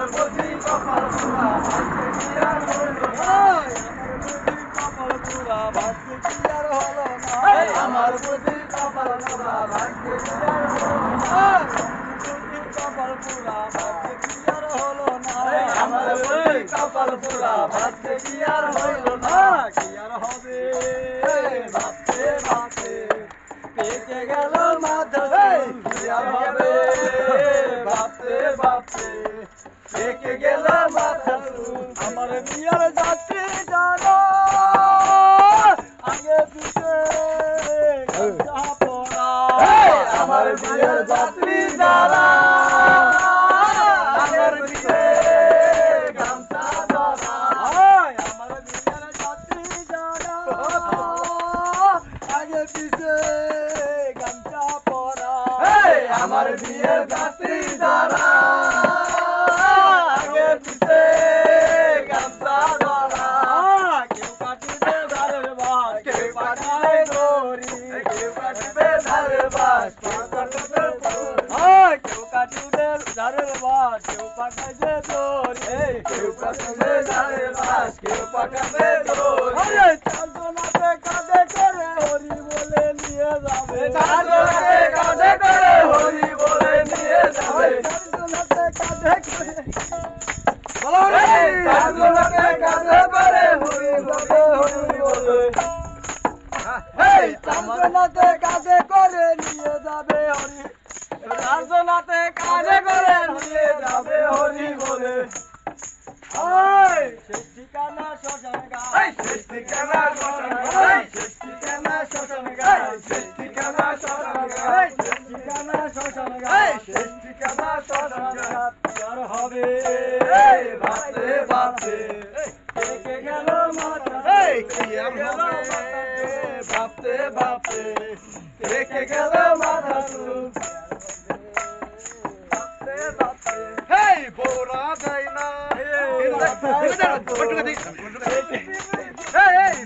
আমার বুঝি কপাল পোড়া ভাগ্য কি আর হলো না কপাল পোড়া ভাগ্য কি আর হলো না আমার বুঝি কপাল পোড়া ভাগ্য কি আর হলো পেকে গেল আমার বিয়ার যাত্রী জানো আগে পিছে আমার বিয়ার যাত্রী যারা আমার পিছে আমার বিয়ার যাত্রী যারা কাটিবে দড়ি কেউ কাটিবে ধারের বাস কেউ কাটিবে কাটিবে বাস কেউ দড়ি কেউ কাটিবে ধারের বাস কেউ কাটাবে দড়ি চাঁদনাতে কাঁধে করে হরি বলে নিয়ে যাবে। কাঁধে করে হরি বলে নিয়ে যাবে। কাঁধে করে। কাঁধে করে হরি বলে হরি বলে চাঁদনাতে কাঁধে করে নিয়ে যাবে হরি। চাঁদনাতে কাঁধে করে নিয়ে যাবে হরি বলে। শেষ ঠিকানা শ্মশান শেষ ঠিকানা শ্মশান শেষ ঠিকানা শ্মশান শেষ ঠিকানা শ্মশান গাই শেষ ঠিকানা শ্মশান শেষ ঠিকানা শ্মশান হবে। বাতে বাতে কে গেল এই কি আর হবে বাপরে বাপরে রেখে গেল মাথা হেই বোরা যায় না হেই হেই